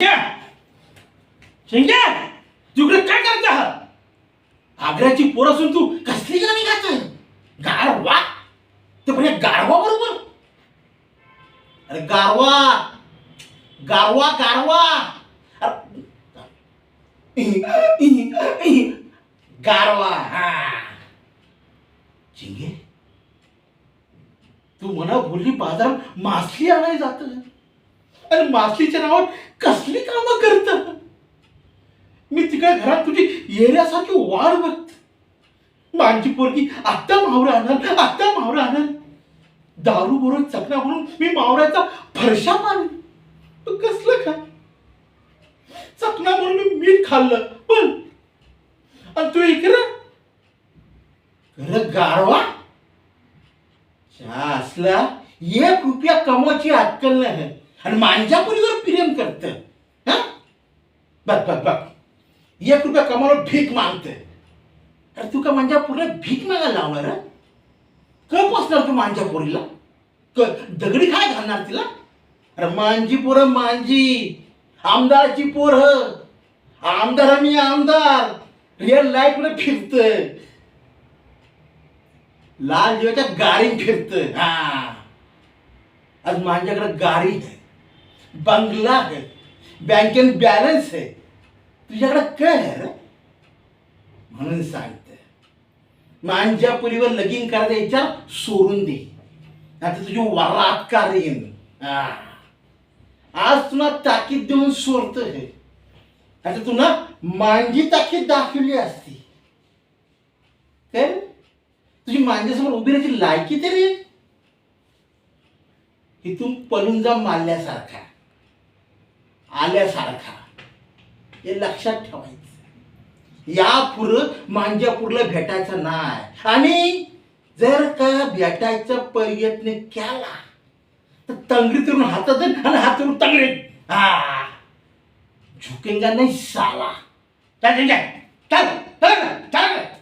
शिंग्या! शिंग्या! तिकडे काय करत आहात आग्र्याची पोर असून तू कसली गाणी गातोय? गारवा? ते पण गारवा बरोबर? अरे गारवा! गारवा गारवा! गारवा हा. चिंगे तू म्हणा बोलली बाजार मासली आणाय जात आणि मासलीच्या नावात कसली कामं करत? मी तिकडे घरात तुझी येण्यासारखी वाढ बघत. माझी पोरगी आत्ता मावरा आणल आत्ता मावरा आणल. दारू बरोबर चकना म्हणून मी मावऱ्याचा फरशा मारल तू कसलं खा? चकना म्हणून मी मीठ खाल्लं पण. आणि तू इकडं? खरं गारवा. असला एक रुपया कमवायची अक्कल नाही. आणि मांजापुरीवर प्रेम करत. हा? बघ बघ बघ. एक रुपया कमावर भीक मागत अरे तू का पुरीला भीक मागायला लावणार हं? का पोचणार तू पोरीला? क दगडी काय घालणार तिला? अरे मांजी पोरं मांजी. आमदाराची पोर. आमदार मी आमदार. रिअल लाईफमध्ये फिरत लाल जीवाच्या गाडी फिरत हा. आज माझ्याकडे गाडी आहे बंगला है बँकेत बॅलन्स आहे तुझ्याकडे काय आहे रे? म्हणून सांगते माझ्या पुरीवर लगीन करायचा विचार सोडून दे. आता तुझी वरात का येईन. आज तुला ताकीद देऊन सोडतोय आता तुला मांजी ताकीद दाखवली असती. काय तुझी मांजल्यासमोर उभी राहायची लायकी तरी इथून पलून जा मारल्यासारखा. आल्यासारखा. हे लक्षात ठेवायचं. या पुढं मांजापूरला भेटायचं नाही. आणि जर का भेटायचा प्रयत्न केला तर तंगडीतून हातात आणि हातून तंगडीत हा. झुकेंगा नाही साला. चल. चल चल चल.